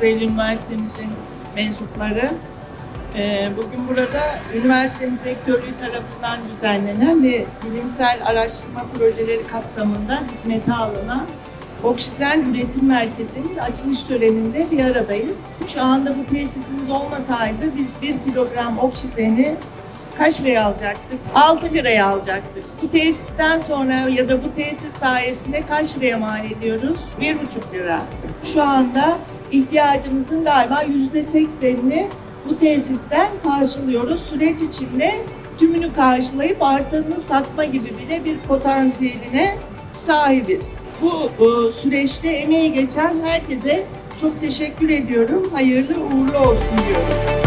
Kocaeli Üniversitemizin mensupları. Ee, Bugün burada üniversitemiz rektörlüğü tarafından düzenlenen ve bilimsel araştırma projeleri kapsamında hizmete alınan Oksijen Üretim Merkezi'nin açılış töreninde bir aradayız. Şu anda bu tesisimiz olmasaydı biz 1 kilogram oksijeni kaç liraya alacaktık? 6 liraya alacaktık. Bu tesisten sonra ya da bu tesis sayesinde kaç liraya mal ediyoruz? 1,5 lira. Şu anda ihtiyacımızın galiba %80'ini bu tesisten karşılıyoruz. Süreç içinde tümünü karşılayıp artanını satma gibi bile bir potansiyeline sahibiz. Bu süreçte emeği geçen herkese çok teşekkür ediyorum. Hayırlı uğurlu olsun diyorum.